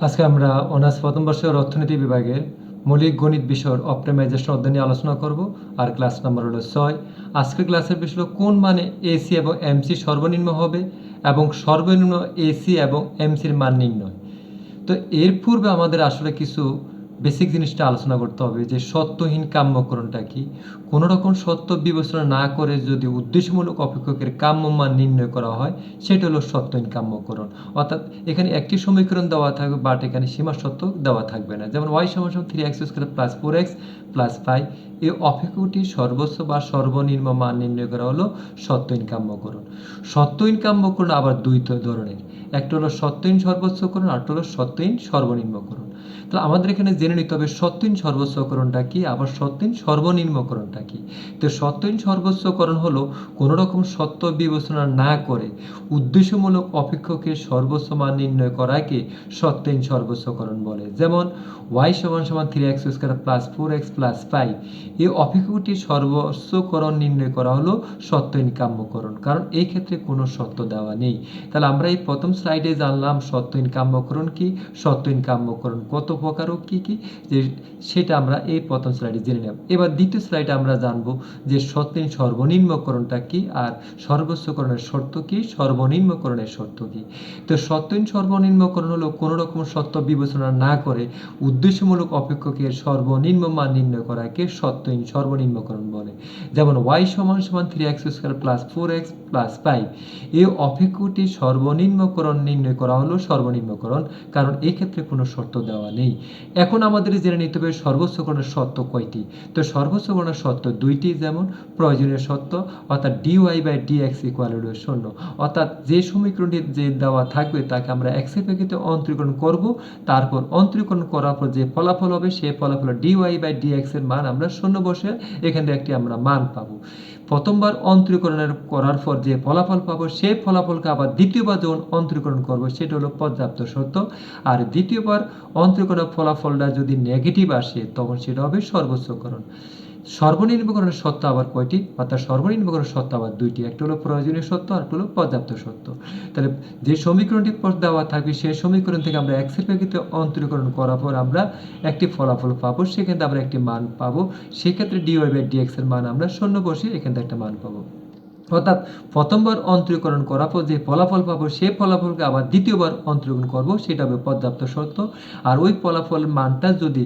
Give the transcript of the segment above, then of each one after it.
আজকে আমরা অনার্স প্রথম বর্ষের অর্থনীতি বিভাগের মৌলিক গণিত বিষয়ের অপটিমাইজেশন অধ্যায় নিয়ে আলোচনা করব, আর ক্লাস নাম্বার হলো ছয়। আজকের ক্লাসের বিষয় হলো কোন মানে এসি এবং এমসি সর্বনিম্ন হবে এবং সর্বনিম্ন এসি এবং এমসির মান নির্ণয়। তো এর পূর্বে আমাদের আসলে কিছু বেসিক জিনিসটা আলোচনা করতে হবে যে সত্যহীন কাম্যকরণটা কি? কোনো রকম সত্য বিবেচনা না করে যদি উদ্দেশ্যমূলক অপেক্ষকের কাম্য মান নির্ণয় করা হয়, সেটা হলো সত্যহীন কাম্যকরণ। অর্থাৎ এখানে একটি সমীকরণ দেওয়া থাকবে বাট এখানে সীমা সত্য দেওয়া থাকবে না। যেমন ওয়াই সমান three X square plus four X plus five এই অপেক্ষকটি সর্বোচ্চ বা সর্বনিম্ন মান নির্ণয় করা হলো সত্যহীন কাম্যকরণ। সত্যহীন কাম্যকরণ আবার দুই ধরনের। একটা হলো সত্যহীন সর্বোচ্চকরণ আর একটা হলো সত্যহীন সর্বনিম্নকরণ। তাহলে আমাদের এখানে জেনে নিতে হবে সত্যহীন সর্বোচ্চকরণটা কি, আবার সত্যহীন সর্বনিম্নকরণটা কি? তো সত্যহীন সর্বোচ্চকরণ হলো কোনো রকম সত্য বিবেচনা না করে উদ্দেশ্যমূলক অপেক্ষকের সর্বোচ্চ মান নির্ণয় করাকে সত্যহীন সর্বোচ্চকরণ বলে। যেমন ওয়াই সমান সমান three X square plus four X plus five এই অপেক্ষকটির সর্বোচ্চকরণ নির্ণয় করা হলো সত্যহীন কাম্যকরণ। কারণ এই ক্ষেত্রে কোনো সত্য দেওয়া নেই। তাহলে আমরা এই প্রথম স্লাইডে জানলাম সত্যহীন কাম্যকরণ কি, সত্যহীন কাম্যকরণ কত প্রকার ও কি কি যে সেটা আমরা এই প্রথম স্লাইডে জেনে নেব। এবার দ্বিতীয় স্লাইডে আমরা জানব যে সত্যহীন সর্বনিম্নকরণটা কি আর সর্বোচ্চকরণের শর্ত কি, সর্বনিম্নকরণের শর্ত কি? তো সত্যহীন সর্বনিম্নকরণ হলো কোনো রকম সত্য বিবেচনা না করে উদ্দেশ্যমূলক অপেক্ষকের সর্বনিম্ন মান নির্ণয় করাকে সত্যহীন সর্বনিম্নকরণ বলে। যেমন ওয়াই সমান সমান three X square plus four X plus five এই অপেক্ষকটি সর্বনিম্নকরণ নির্ণয় করা হলো সর্বনিম্নকরণ, কারণ এক্ষেত্রে কোনো শর্ত দেওয়া নেই। এখন আমাদের জেনে নিতে হবে সর্বোচ্চকরণের সত্য কয়টি? তো সর্বোচ্চকরণের সত্য দুইটি যেমন, প্রয়োজনীয় সত্য অর্থাৎ D Y by D X equal শূন্য। অর্থাৎ যে সমীকরণটি যে দেওয়া থাকবে তাকে আমরা এক্সের প্রেক্ষিতে অন্তরীকরণ করব। তারপর অন্তরীকরণ করার পর যে ফলাফল হবে সেই ফলাফল ডিওয়াই বাই ডি এক্সের মান আমরা শূন্য বসে এখান থেকে একটি আমরা মান পাবো। প্রথমবার অন্তরীকরণের করার পর যে ফলাফল পাবো, সেই ফলাফলকে আবার দ্বিতীয়বার যখন অন্তরীকরণ করব, সেটা হলো পর্যাপ্ত সত্য। আর দ্বিতীয়বার অন্তরীকরণের ফলাফলটা যদি নেগেটিভ আসে, তখন সেটা হবে সর্বোচ্চকরণ সর্বনিম্নকরণের সত্য আবার কয়টি? অর্থাৎ সর্বনির্ভকরণ সত্য আবার দুইটি। একটা হলো প্রয়োজনীয় সত্য আর একটা হলো পর্যাপ্ত সত্য। তাহলে যে সমীকরণটি দেওয়া থাকবে, সেই সমীকরণ থেকে আমরা এক্সের প্রেক্ষিতে অন্তরীকরণ করার পর আমরা একটি ফলাফল পাবো, সেখানে আমরা একটি মান পাবো। সেক্ষেত্রে ডিওয়াই বাই ডিএক্স এর মান আমরা শূন্য বসিয়ে এখান থেকে একটা মান পাবো। অর্থাৎ প্রথমবার অন্তরীকরণ করার পর যে ফলাফল পাবো, সেই ফলাফলকে আবার দ্বিতীয়বার অন্তরীকরণ করব, সেটা হবে পর্যাপ্ত শর্ত। আর ওই ফলাফল মানটা যদি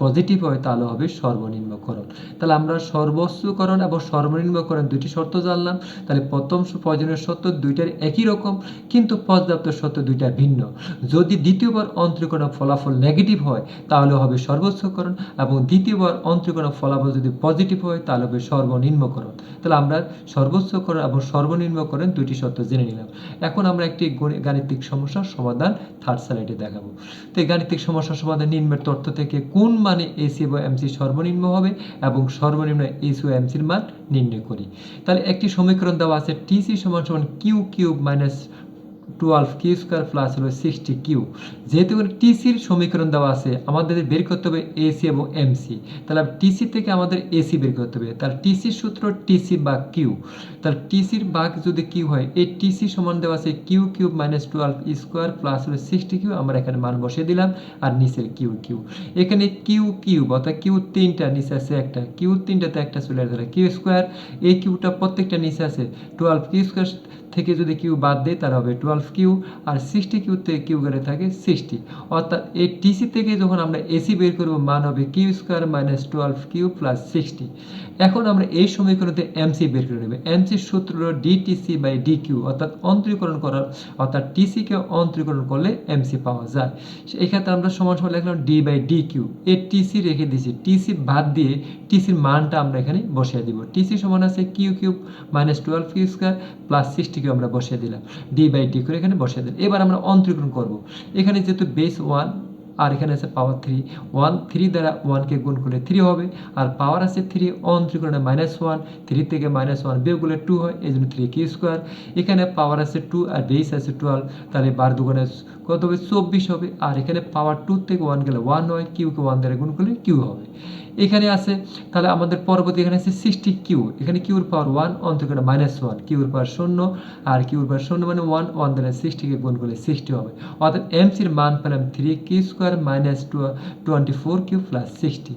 পজিটিভ হয়, তাহলে হবে সর্বনিম্নকরণ। তাহলে আমরা সর্বোচ্চকরণ এবং সর্বনিম্নকরণ দুটি শর্ত জানলাম। তাহলে প্রথম প্রয়োজনীয় শর্ত দুইটার একই রকম, কিন্তু পর্যাপ্ত শর্ত দুইটা ভিন্ন। যদি দ্বিতীয়বার অন্তরীকরণ ফলাফল নেগেটিভ হয়, তাহলে হবে সর্বোচ্চকরণ এবং দ্বিতীয়বার অন্তরীকরণ ফলাফল যদি পজিটিভ হয়, তাহলে হবে সর্বনিম্নকরণ। তাহলে আমরা সর্বোচ্চ করেন এবং সর্বনিম্ন করেন দুইটি শর্ত জেনে নিলাম। এখন আমরা একটি গাণিতিক সমস্যার সমাধান থার্ড স্লাইডে দেখাবো। তো এই গাণিতিক সমস্যার সমাধান নিম্নের তথ্য থেকে কোন মানে এসি এবং এমসি সর্বনিম্ন হবে এবং সর্বনিম্ন এসি ও এমসির মান নির্ণয় করি। তাহলে একটি সমীকরণ দেওয়া আছে টিসি সমান সমান Q cube minus twelve Q square plus হলো সিক্সটি কিউ যেহেতু টিসির সমীকরণ দেওয়া আছে, আমাদের বের করতে হবে এসি এবং এমসি তাহলে টিসি থেকে আমাদের এসি বের করতে হবে। তাহলে টিসির সূত্র টিসি বা কিউ তাহলে টিসির ভাগ যদি কিউ হয়, এই টিসি সমান দেওয়া আছে Q cube minus twelve square plus হলো সিক্সটি কিউ আমরা এখানে মান বসিয়ে দিলাম আর নিচের কিউ কিউ এখানে কিউ কিউব অর্থাৎ কিউ তিনটা নিচে আছে একটা। কিউ তিনটাতে একটা চলে আসে কিউ স্কোয়ার এই কিউটা প্রত্যেকটা নিচে আছে। টুয়েলভ কিউ স্কোয়ার থেকে যদি কিউ বাদ দেয়, তাহলে হবে টুয়েলভ কিউ আর সিক্সটি কিউ থেকে কিউ গেলে থাকে সিক্সটি অর্থাৎ এই টিসি থেকে যখন আমরা এসি বের করব, মান হবে Q square minus twelve Q plus sixty এখন আমরা এই সমীকরণতে এমসি বের করে নেবে। এমসির সূত্র হলো ডিটিসি বাই ডি কিউ অর্থাৎ অন্তরীকরণ করার, অর্থাৎ টিসিকে অন্তরীকরণ করলে এমসি পাওয়া যায়। এক্ষেত্রে আমরা সমান সমান লিখলাম ডি বাই ডি কিউ এ টিসি রেখে দিয়েছি। টিসি বাদ দিয়ে টিসির মানটা আমরা এখানে বসিয়ে দিব। টিসি সমান আছে Q cube minus twelve Q square plus sixty Q আমরা বসিয়ে দিলাম। ডি বাই ডি করে এখানে বসিয়ে দেন। এবার আমরা অন্তরীকরণ করব। এখানে যেহেতু বেস ওয়ান আর এখানে আছে পাওয়ার থ্রি ওয়ান থ্রি দ্বারা ওয়ানকে গুণ করলে থ্রি হবে। আর পাওয়ার আছে three on minus one three থেকে মাইনাস ওয়ান বিয়োগ করলে টু হয় এই জন্য থ্রি কি স্কোয়ার এখানে পাওয়ার আছে টু আর বেস আছে টুয়েলভ তাহলে বার দুগুণে কত হবে? চব্বিশ হবে। আর এখানে পাওয়ার টু থেকে ওয়ান গেলে ওয়ান হয় কিউকে ওয়ান দ্বারা গুণ করলে কিউ হবে। এখানে আছে, তাহলে আমাদের পরবর্তী এখানে আছে সিক্সটি কিউ এখানে কিউর পাওয়ার ওয়ান অন্তর্গত মাইনাস ওয়ান কিউর পাওয়ার শূন্য, আর কিউর পাওয়ার শূন্য মানে ওয়ান ওয়ান দ্বারা সিক্সটিকে গুণ করলে সিক্সটি হবে। অর্থাৎ এমসির মান পেলাম three Q square minus two twenty four Q plus sixty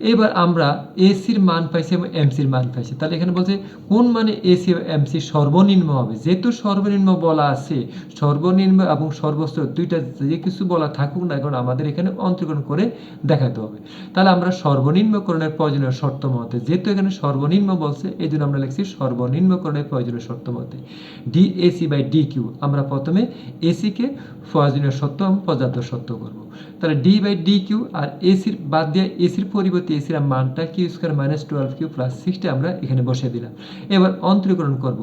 এবার আমরা এসির মান পাইছি এবং এমসির মান পাইছি। তাহলে এখানে বলছে, কোন মানে এসি এমসি সর্বনিম্ন হবে? যেহেতু সর্বনিম্ন বলা আছে, সর্বনিম্ন এবং সর্বোচ্চ দুইটা যে কিছু বলা থাকুক না এখন আমাদের এখানে অন্তর্গ্রহণ করে দেখাতে হবে। তাহলে আমরা সর্বনিম্নকরণের প্রয়োজনীয় শর্ত মতে, যেহেতু এখানে সর্বনিম্ন বলছে এই জন্য আমরা লিখছি সর্বনিম্নকরণের প্রয়োজনীয় শর্ত মতে। D AC by D Q আমরা প্রথমে এসিকে প্রয়োজনীয় সত্য এবং পর্যাপ্ত সত্য করব। তাহলে ডি বাই ডি কিউ আর এসির বাদ দিয়ে এসির পরিবর্তে এসির মানটা Q square minus twelve Q plus sixty আমরা এখানে বসিয়ে দিলাম। এবার অন্তরীকরণ করব।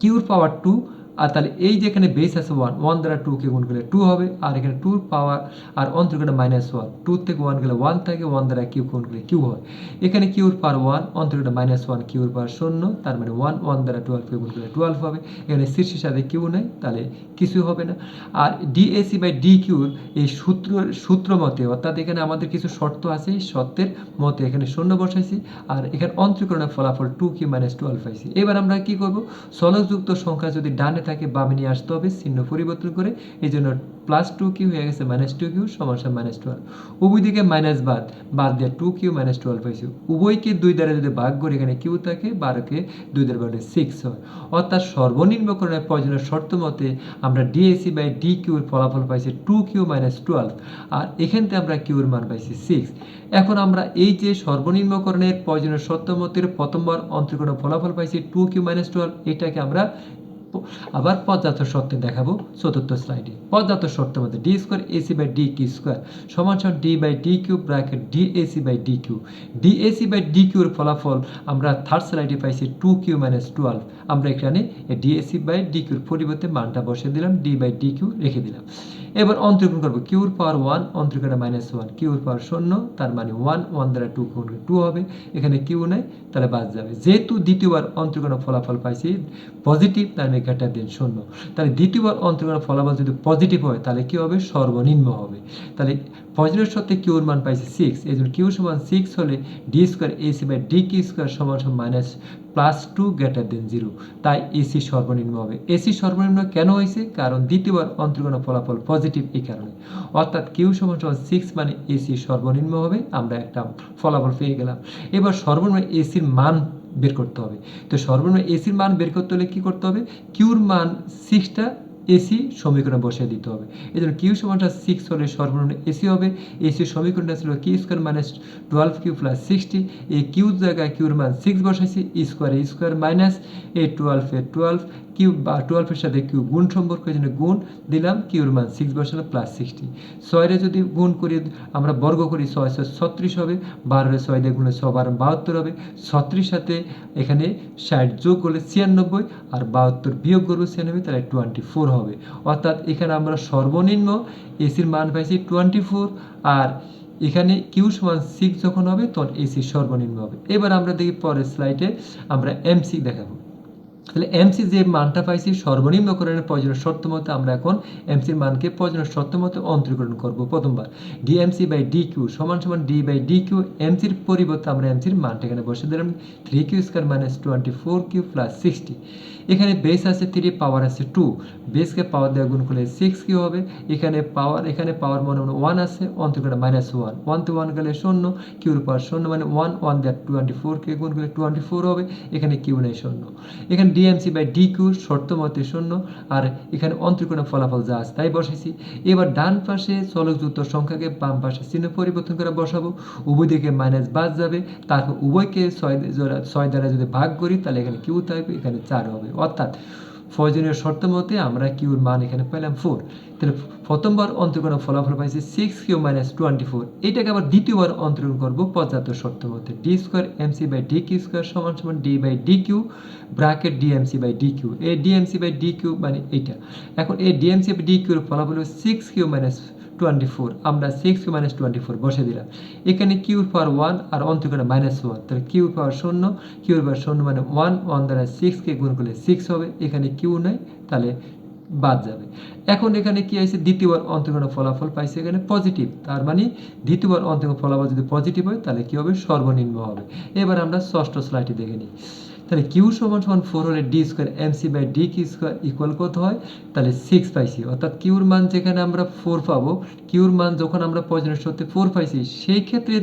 কিউর পাওয়ার টু আর তাহলে এই যে এখানে বেস আছে ওয়ান ওয়ান দ্বারা টুকে গুণ করলে টু হবে, আর এখানে টুর পাওয়ার আর অন্তর্গত মাইনাস ওয়ান টু থেকে ওয়ান গেলে ওয়ান থাকে ওয়ান দ্বারা কিউ গুণ করলে কিউ হয়। এখানে কিউর পাওয়ার ওয়ান অন্তর্গত মাইনাস ওয়ান কিউর পাওয়ার শূন্য, তার মানে ওয়ান ওয়ান দ্বারা টুয়েলভকে গুণ করলে টুয়েলভ হবে। এখানে শীর্ষের সাথে কিউ নেই, তাহলে কিছু হবে না। আর ডিএসি বাই ডি কিউর এই সূত্র সূত্র মতে, অর্থাৎ এখানে আমাদের কিছু শর্ত আছে শর্তের মতে এখানে শূন্য বসাইছি, আর এখানে অন্তরীকরণের ফলাফল টু কিউ মাইনাস টুয়েলভ পাইছি। এবার আমরা কি করব? সলকযুক্ত সংখ্যা যদি ডানে থাকে বামে নিয়ে আসতে হবে, চিহ্ন পরিবর্তন করে। এই জন্য প্লাস টু কিউ হয়ে গেছে মাইনাস টু কিউ সমান মাইনাস টুয়েলভ উভয় দিকে মাইনাস বাদ বাদ দিয়ে টু কিউ মাইনাস টুয়েলভ পাইছি। উভয়কে দুই দ্বারা যদি ভাগ করি, এখানে কিউ থাকে, বারোকে দুই দ্বারা ভাগ সিক্স হয়। অর্থাৎ সর্বনিম্নকরণের প্রয়োজনীয় শর্ত মতে আমরা ডিএসি বাই ডি কিউর ফলাফল পাইছি টু কিউ মাইনাস টুয়েলভ আর এখান থেকে আমরা কিউর মান পাইছি সিক্স এখন আমরা এই যে সর্বনিম্নকরণের প্রয়োজনীয় শর্ত মতের প্রথমবার অন্তর্গণ ফলাফল পাইছি টু কিউ মাইনাস টুয়েলভ এটাকে আমরা আবার পর্যাপ্ত শর্তে দেখাবো চতুর্থ স্লাইডে পর্যাপ্ত শর্তের মধ্যে D square AC by D Q square সমান সমান D by D Q bracket D AC by D Q D AC by D কিউর ফলাফল আমরা থার্ড স্লাইডে পাইছি টু কিউ মাইনাস টুয়েলভ আমরা এখানে ডি এসি বাই ডি কিউর পরিবর্তে মানটা বসিয়ে দিলাম ডি বাই ডি কিউ রেখে দিলাম। এবার অন্তর্গুণ করব। কিউর পাওয়ার ওয়ান অন্তর্গুণে মাইনাস ওয়ান কিউর পাওয়ার শূন্য, তার মানে ওয়ান ওয়ান দ্বারা টু গুণ টু হবে। এখানে কিউ নেই, তাহলে বাদ যাবে। যেহেতু দ্বিতীয়বার অন্তর্গুণ ফলাফল পাইছি পজিটিভ তার মানে গ্যাটার দিন শূন্য। তাহলে দ্বিতীয়বার অন্তর্গুণ ফলাফল যদি পজিটিভ হয়, তাহলে কি হবে? সর্বনিম্ন হবে। তাহলে পজিটিভ সত্ত্বে কিউর মান পাইছে সিক্স এই জন্য কিউ সমান সিক্স হলে D square AC by D Q square সমান সমান minus plus two greater than zero তাই এসি সর্বনিম্ন হবে। এসি সর্বনিম্ন কেন হয়েছে? কারণ দ্বিতীয়বার অন্তর্গণ ফলাফল পজিটিভ এই কারণে। অর্থাৎ কিউ সমান সমান সিক্স মানে এসি সর্বনিম্ন হবে, আমরা একটা ফলাফল পেয়ে গেলাম। এবার সর্বনিম্ন এসির মান বের করতে হবে। তো সর্বনিম্ন এসির মান বের করতে হলে কি করতে হবে? কিউর মান সিক্সটা এসি সমীকরণে বসিয়ে দিতে হবে। এই জন্য কিউ সমানটা সিক্স হলে সর্বনিম্ন এসি হবে। এসি সমীকরণটা ছিল Q square minus twelve Q plus sixty এই কিউ জায়গায় কিউর মান সিক্স বসাইছি স্কোয়ার স্কোয়ার মাইনাস এ টুয়েলভ টুয়েলভ কিউ বা টুয়েলভের সাথে কিউ গুণ সম্পর্ক, এই জন্য গুণ দিলাম কিউর মান সিক্স বসালাম প্লাস সিক্সটি ছয়রে যদি গুণ করি, আমরা বর্গ করি, ছয় ছয় ছত্রিশ হবে। বারোরে ছয় দিয়ে গুণে ছ বারো বাহাত্তর হবে। ছত্রিশ সাথে এখানে ষাট যোগ করলে ছিয়ানব্বই, আর বাহাত্তর বিয়োগ করব ছিয়ানব্বই, তাহলে টোয়েন্টি ফোর হবে। অর্থাৎ এখানে আমরা সর্বনিম্ন এসির মান পাইছি টোয়েন্টি ফোর আর এখানে কিউ সমান সিক্স যখন হবে, তখন এসি সর্বনিম্ন হবে। এবার আমরা দেখি পরের স্লাইডে আমরা এমসি দেখাবো। তাহলে এমসি যে মানটা পাইছি সর্বনিম্নকরণের প্রয়োজনীয় শর্ত মতো আমরা এখন এমসির মানকে প্রয়োজনীয় শর্ত মতো অন্তরীকরণ করব। প্রথমবার ডিএমসি বাই ডি কিউ সমান সমান ডি বাই ডি কিউ এমসির পরিবর্তে আমরা এমসির মানটা এখানে বসে দিলাম। Three Q square minus twenty four Q plus sixty এখানে বেস আছে থ্রি পাওয়ার আছে টু বেসকে পাওয়ার দেওয়া গুণ করলে সিক্স কিউ হবে। এখানে পাওয়ার এখানে পাওয়ার মনে মনে ওয়ান আছে অন্তর্গত minus one one two one গেলে শূন্য কিউর পাওয়ার শূন্য মানে ওয়ান ওয়ান দেওয়ার টোয়েন্টি ফোর কে গুণ করলে টোয়েন্টি ফোর হবে। এখানে কিউ নেই শূন্য। এখানে ডিএমসি বাই ডি কিউর শর্ত মতে শূন্য, আর এখানে অন্তর্কোণের ফলাফল যা আছে তাই বসাইছি। এবার ডান পাশে চলকযুক্ত সংখ্যাকে বাম পাশে চিহ্ন পরিবর্তন করে বসাবো। উভয় দিকে মাইনাস বাদ যাবে। তারপর উভয়কে ছয় ছয় দ্বারা যদি ভাগ করি, তাহলে এখানে কিউ থাকবে এখানে চার হবে। অর্থাৎ প্রয়োজনীয় শর্ত মতে আমরা কিউর মান এখানে পেলাম ফোর তাহলে প্রথমবার অন্তর্গণ ফলাফল পাইছি six Q minus twenty four এটাকে আবার দ্বিতীয়বার অন্তর্গণ করব পর্যাপ্ত শর্ত মতে। D square MC by D Q square সমান সমান D by D Q bracket DMC by D Q এই ডিএমসি বাই ডি কিউ মানে এইটা। এখন এই ডিএমসি বাই ডি কিউর ফলাফল six Q minus twenty four, আমরা সিক্স মাইনাস টোয়েন্টি ফোর বসে দিলাম। এখানে কিউর পাওয়ার ওয়ান আর অন্তর্গণ মাইনাস ওয়ান তাহলে কিউর পাওয়ার শূন্য কিউর পাওয়ার শূন্য মানে ওয়ান ওয়ান দ্বারা সিক্সকে গুণ করলে সিক্স হবে, এখানে কিউ নাই, তাহলে বাদ যাবে। এখন এখানে কি আছে? দ্বিতীয়বার অন্তর্গণ ফলাফল পাইছে এখানে পজিটিভ তার মানে দ্বিতীয়বার অন্তর্গণ ফলাফল যদি পজিটিভ হয়, তাহলে কি হবে? সর্বনিম্ন হবে। এবার আমরা ষষ্ঠ স্লাইডে দেখে নিই। তাহলে কিউ সমান সমান ফোর হলে D square M C by D Q square equal কত হয়? তাহলে সিক্স পাইছি। অর্থাৎ কিউর মান যেখানে আমরা ফোর পাবো কিউর মান যখন আমরা পজিটিভ সত্যি ফোর পাইছি, সেই ক্ষেত্রে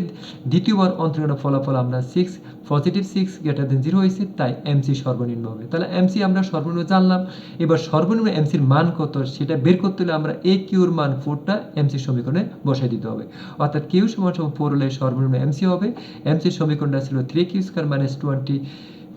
দ্বিতীয়বার অন্তর্গণ ফলাফল আমরা six positive six greater than zero হয়েছে, তাই এমসি সর্বনিম্ন হবে। তাহলে এমসি আমরা সর্বনিম্ন জানলাম। এবার সর্বনিম্ন এমসির মান কত? সেটা বের করতে হলে আমরা এ কিউর মান ফোরটা এমসি সমীকরণে বসাই দিতে হবে। অর্থাৎ কিউ সমান সমান ফোর হলে সর্বনিম্ন এমসি হবে। এমসি সমীকরণটা ছিল three Q square minus twenty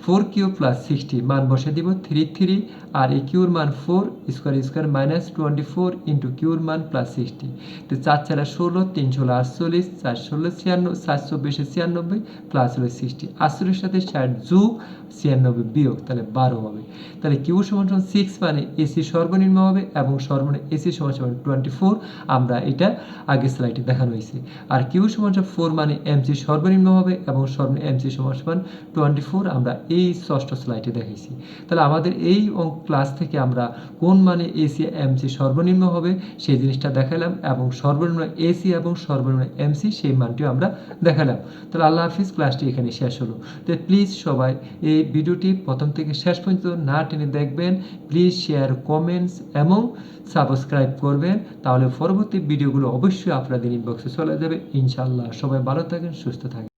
four Q plus sixty মান বসে দিব থ্রি থ্রি আর এই কিউর মান four square square minus twenty four into কিউর মান প্লাস সিক্সটি তো চার চারা ষোলো, তিন ষোলো আটচল্লিশ, চার ষোলো ছিয়ানব্বই চার চব্বিশে ছিয়ানব্বই প্লাস হলো সিক্সটি আটচল্লিশ সাথে ষাট যোগ ছিয়ানব্বই বিয়োগ, তাহলে বারো হবে। তাহলে কিউ সমান সমান সিক্স মানে এসি সর্বনিম্ন হবে এবং সর্বনিম্ন এসি সমান সমান টোয়েন্টি ফোর আমরা এটা আগে স্লাইডে দেখানো হয়েছে। আর কিউ সমান সমান ফোর মানে এমসি সর্বনিম্ন হবে এবং সর্বনিম্ন এমসি সমান সমান টোয়েন্টি ফোর আমরা এই ষষ্ঠ স্লাইডে দেখাইছি। তাহলে আমাদের এই ক্লাস থেকে আমরা কোন মানে এসি এমসি সর্বনিম্ন হবে সেই জিনিসটা দেখালাম এবং সর্বনিম্ন এসি এবং সর্বনিম্ন এমসি সেই মানটিও আমরা দেখালাম। তাহলে আল্লাহ হাফিজ ক্লাসটি এখানে শেষ হলো। তো প্লিজ সবাই এই ভিডিওটি প্রথম থেকে শেষ পর্যন্ত না টেনে দেখবেন। প্লিজ শেয়ার কমেন্টস এবং সাবস্ক্রাইব করবেন। তাহলে পরবর্তী ভিডিওগুলো অবশ্যই আপনাদের ইনবক্সে চলে যাবে। ইনশাল্লাহ সবাই ভালো থাকেন, সুস্থ থাকেন।